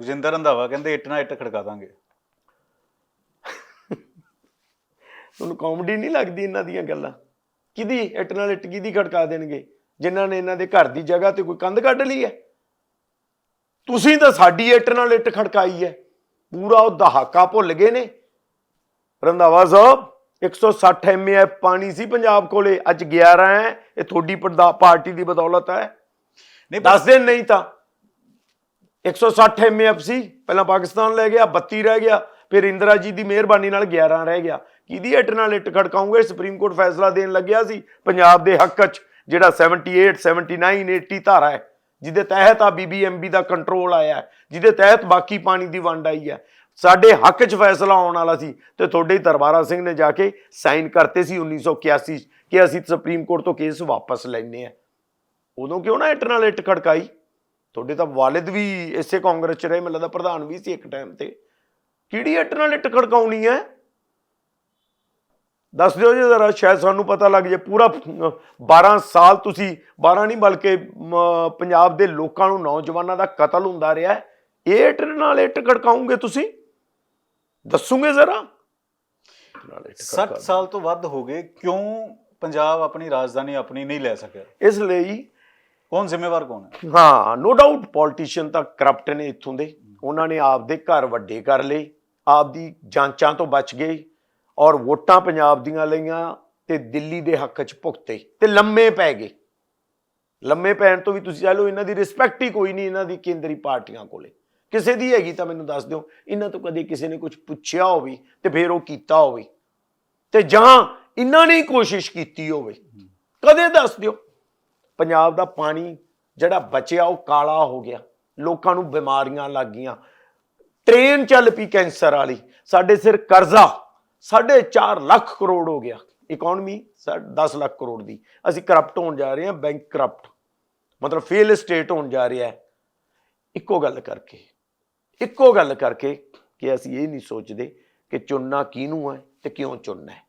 ਰਜਿੰਦਰ ਰੰਧਾਵਾ ਕਹਿੰਦੇ ਇੱਟ ਨਾਲ ਇੱਟ ਖੜਕਾ ਦਾਂਗੇ। ਤੁਹਾਨੂੰ ਕਾਮੇਡੀ ਨਹੀਂ ਲੱਗਦੀ ਇਹਨਾਂ ਦੀਆਂ ਗੱਲਾਂ। ਕਿਹਦੀ ਇੱਟ ਨਾਲ ਇੱਟ ਕਿਹਦੀ ਖੜਕਾ ਦੇਣਗੇ? ਜਿਨ੍ਹਾਂ ਨੇ ਇਹਨਾਂ ਦੇ ਘਰ ਦੀ ਜਗ੍ਹਾ ਤੇ ਕੋਈ ਕੰਧ ਕੱਢ ਲਈ ਹੈ? ਤੁਸੀਂ ਤਾਂ ਸਾਡੀ ਇੱਟ ਨਾਲ ਇੱਟ ਖੜਕਾਈ ਹੈ। ਪੂਰਾ ਉਹ ਦਹਾਕਾ ਭੁੱਲ ਗਏ ਨੇ। ਰੰਧਾਵਾ ਸਾਹਿਬ 160 ਐਮਏਐਫ ਪਾਣੀ ਸੀ ਪੰਜਾਬ ਕੋਲੇ। ਅੱਜ 11 ਹੈ ਇਹ ਤੁਹਾਡੀ ਪਾਰਟੀ ਦੀ ਬਦੌਲਤ ਹੈ। ਨਹੀਂ 10 ਦਿਨ ਨਹੀਂ ਤਾਂ 160 ਐਮਏਐਫ ਸੀ, ਪਹਿਲਾਂ ਪਾਕਿਸਤਾਨ ਲੈ ਗਿਆ 32 ਰਹਿ ਗਿਆ, ਫਿਰ ਇੰਦਰਾ ਜੀ ਦੀ ਮਿਹਰਬਾਨੀ ਨਾਲ 11 ਰਹਿ ਗਿਆ। ਕਿਹਦੀ ਇੱਟ ਨਾਲ ਇੱਟ ਖੜਕਾਉਂਗੇ? ਸੁਪਰੀਮ ਕੋਰਟ ਫੈਸਲਾ ਦੇਣ ਲੱਗਿਆ ਸੀ, ਪੰਜਾਬ ਦੇ ਹੱਕ 'ਚ, ਜਿਹੜਾ 78 79 80 ਧਾਰਾ ਹੈ, ਜਿਹਦੇ ਤਹਿਤ ਆ ਬੀਬੀਐਮਬੀ ਦਾ ਕੰਟਰੋਲ ਆਇਆ ਜਿਹਦੇ ਤਹਿਤ ਬਾਕੀ ਪਾਣੀ ਦੀ ਵੰਡ ਆਈ ਹੈ। ਸਾਡੇ ਹੱਕ 'ਚ ਫੈਸਲਾ ਆਉਣ ਵਾਲਾ ਸੀ ਤੇ ਤੁਹਾਡੇ ਦਰਬਾਰਾ ਸਿੰਘ ਨੇ ਜਾ ਕੇ ਸਾਈਨ ਕਰਤੇ ਸੀ 1981 'ਚ ਕਿ ਅਸੀਂ ਸੁਪਰੀਮ ਕੋਰਟ ਤੋਂ ਕੇਸ ਵਾਪਸ ਲੈਣੇ ਆ ਉਦੋਂ ਕਿਉਂ ਨਾ ਇੱਟ ਨਾਲ ਇੱਟ ਖੜਕਾਈ? ਤੁਹਾਡੇ ਤਾਂ ਵਾਲਿਦ ਵੀ ਇਸੇ ਕਾਂਗਰਸ ਚ ਰਹੇ ਮੈਨੂੰ ਲੱਗਦਾ ਪ੍ਰਧਾਨ ਵੀ ਸੀ ਇੱਕ ਟਾਈਮ ਤੇ। ਕਿਹੜੀ ਇੱਟ ਨਾਲ ਇੱਟ ਖੜਕਾਉਣੀ ਹੈ? ਦੱਸ ਦਿਓ ਜੀ ਜ਼ਰਾ ਸ਼ਾਇਦ ਸਾਨੂੰ ਪਤਾ ਲੱਗ ਜੇ ਪੂਰਾ ਅਹ, 12 ਸਾਲ ਤੁਸੀਂ 12 ਨਹੀਂ ਬਲਕਿ ਪੰਜਾਬ ਦੇ ਲੋਕਾਂ ਨੂੰ ਨੌਜਵਾਨਾਂ ਦਾ ਕਤਲ ਹੁੰਦਾ ਰਿਹਾ। ਇਹ ਇੱਟ ਨਾਲ ਇੱਟ ਖੜਕਾਉਂਗੇ ਤੁਸੀਂ? ਦੱਸੋਗੇ ਜ਼ਰਾ? ਨਾਲ ਇੱਟ 60 ਖੜਕਾ- ਸਾਲ ਤੋਂ ਵੱਧ ਹੋ ਗਏ ਕਿਉਂ ਪੰਜਾਬ ਆਪਣੀ ਰਾਜਧਾਨੀ ਆਪਣੀ ਨਹੀਂ ਲੈ ਸਕਿਆ? ਇਸ ਲਈ ਕੌਣ ਜ਼ਿੰਮੇਵਾਰ ਕੌਣ ਹੈ? ਹਾਂ ਨੋ ਡਾਊਟ ਪੋਲੀਟੀਸ਼ੀਅਨ ਤਾਂ ਕਰਪਟ ਨੇ ਇੱਥੋਂ ਦੇ। ਉਹਨਾਂ ਨੇ ਆਪਦੇ ਘਰ ਵੱਡੇ ਕਰ ਲਏ, ਆਪਦੀ ਜਾਂਚਾਂ ਤੋਂ ਬਚ ਗਏ ਔਰ ਵੋਟਾਂ ਪੰਜਾਬ ਦੀਆਂ ਲਈਆਂ ਤੇ ਦਿੱਲੀ ਦੇ ਹੱਕ 'ਚ ਭੁਗਤੇ ਤੇ ਲੰਮੇ ਪੈ ਗਏ। ਲੰਮੇ ਪੈਣ ਤੋਂ ਵੀ ਤੁਸੀਂ ਚਾਹ ਲਓ ਇਹਨਾਂ ਦੀ ਰਿਸਪੈਕਟ ਹੀ ਕੋਈ ਨਹੀਂ ਇਹਨਾਂ ਦੀ ਕੇਂਦਰੀ ਪਾਰਟੀਆਂ ਕੋਲੇ। ਕਿਸੇ ਦੀ ਹੈਗੀ ਤਾਂ ਮੈਨੂੰ ਦੱਸ ਦਿਓ, ਇਹਨਾਂ ਤੋਂ ਕਦੇ ਕਿਸੇ ਨੇ ਕੁਝ ਪੁੱਛਿਆ ਹੋਵੇ ਤੇ ਫਿਰ ਉਹ ਕੀਤਾ ਹੋਵੇ। ਤੇ ਜਾਂ ਇਹਨਾਂ ਨੇ ਕੋਸ਼ਿਸ਼ ਕੀਤੀ ਹੋਵੇ। ਕਦੇ ਦੱਸ ਦਿਓ। ਪੰਜਾਬ ਦਾ ਪਾਣੀ ਜਿਹੜਾ ਬਚਿਆ ਉਹ ਕਾਲਾ ਹੋ ਗਿਆ। ਲੋਕਾਂ ਨੂੰ ਬਿਮਾਰੀਆਂ ਲੱਗ ਗਈਆਂ। ਟ੍ਰੇਨ ਚੱਲ ਪਈ ਕੈਂਸਰ ਵਾਲੀ। ਸਾਡੇ ਸਿਰ ਕਰਜ਼ਾ। 4.5 ਲੱਖ ਕਰੋੜ ਹੋ ਗਿਆ। ਇਕਨੋਮੀ 10 ਲੱਖ ਕਰੋੜ ਦੀ। ਅਸੀਂ ਕਰਪਟ ਹੋਣ ਜਾ ਰਹੇ ਹਾਂ ਬੈਂਕ ਕਰਪਟ ਮਤਲਬ ਫੇਲ ਸਟੇਟ ਹੋਣ ਜਾ ਰਿਹਾ ਹੈ। ਇੱਕੋ ਗੱਲ ਕਰਕੇ। ਇੱਕੋ ਗੱਲ ਕਰਕੇ ਕਿ ਅਸੀਂ ਇਹ ਨਹੀਂ ਸੋਚਦੇ ਕਿ ਚੁਣਨਾ ਕਿਹਨੂੰ ਹੈ ਤੇ ਕਿਉਂ ਚੁਣਨਾ ਹੈ।